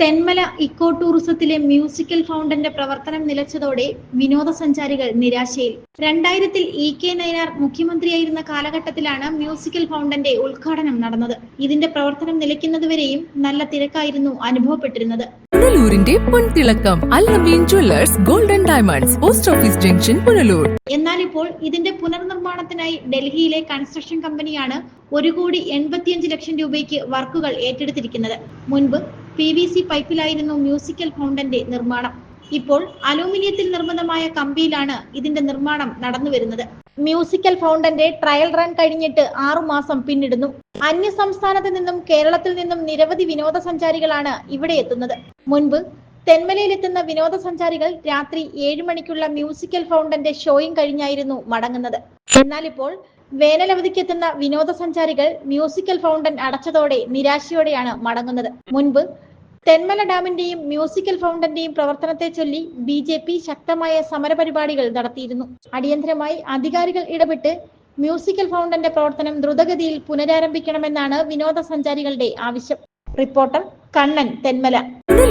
Thenmala eco ടൂറിസത്തിലെ musical ഫൗണ്ടന്റെ പ്രവർത്തനം നിലച്ചതോടെ വിനോദസഞ്ചാരികൾ നിരാശയിൽ. രണ്ടായിരത്തിൽ ഇ കെ നയനാർ മുഖ്യമന്ത്രിയായിരുന്ന കാലഘട്ടത്തിലാണ് മ്യൂസിക്കൽ ഫൗണ്ടന്റെ ഉദ്ഘാടനം നടന്നത്. ഇതിന്റെ പ്രവർത്തനം നിലയ്ക്കുന്നതുവരെയും നല്ല തിരക്കായിരുന്നു അനുഭവപ്പെട്ടിരുന്നത്. പുനലൂരിന്റെ പൊൻതിളക്കം Allameen jewellers golden diamonds post office junction Punalur. എന്നാൽ ഇപ്പോൾ ഇതിന്റെ പുനർനിർമ്മാണത്തിനായി ഡൽഹിയിലെ കൺസ്ട്രക്ഷൻ കമ്പനിയാണ് ഒരു കോടി എൺപത്തിയഞ്ച് ലക്ഷം രൂപയ്ക്ക് വർക്കുകൾ ഏറ്റെടുത്തിരിക്കുന്നത്. മുൻപ് പി വി സി പൈപ്പിലായിരുന്നു മ്യൂസിക്കൽ ഫൗണ്ടന്റെ നിർമ്മാണം. ഇപ്പോൾ അലൂമിനിയത്തിൽ നിർമ്മിതമായ കമ്പിയിലാണ് ഇതിന്റെ നിർമ്മാണം നടന്നു വരുന്നത്. മ്യൂസിക്കൽ ഫൗണ്ടന്റെ ട്രയൽ റൺ കഴിഞ്ഞിട്ട് ആറുമാസം പിന്നിടുന്നു. അന്യ സംസ്ഥാനത്ത് നിന്നും കേരളത്തിൽ നിന്നും നിരവധി വിനോദസഞ്ചാരികളാണ് ഇവിടെ എത്തുന്നത്. മുൻപ് തെന്മലയിലെത്തുന്ന വിനോദസഞ്ചാരികൾ രാത്രി ഏഴ് മണിക്കുള്ള മ്യൂസിക്കൽ ഫൗണ്ടന്റെ ഷോയും കഴിഞ്ഞായിരുന്നു മടങ്ങുന്നത്. എന്നാൽ ഇപ്പോൾ വേനലവധിക്കെത്തുന്ന വിനോദസഞ്ചാരികൾ മ്യൂസിക്കൽ ഫൗണ്ടൻ അടച്ചതോടെ നിരാശയോടെയാണ് മടങ്ങുന്നത്. മുൻപ് തെന്മല ഡാമിന്റെയും മ്യൂസിക്കൽ ഫൗണ്ടന്റെയും പ്രവർത്തനത്തെ ചൊല്ലി ബി ജെ പി ശക്തമായ സമരപരിപാടികൾ നടത്തിയിരുന്നു. അടിയന്തരമായി അധികാരികൾ ഇടപെട്ട് മ്യൂസിക്കൽ ഫൗണ്ടന്റെ പ്രവർത്തനം ദ്രുതഗതിയിൽ പുനരാരംഭിക്കണമെന്നാണ് വിനോദസഞ്ചാരികളുടെ ആവശ്യം. റിപ്പോർട്ടർ കണ്ണൻ തെന്മല.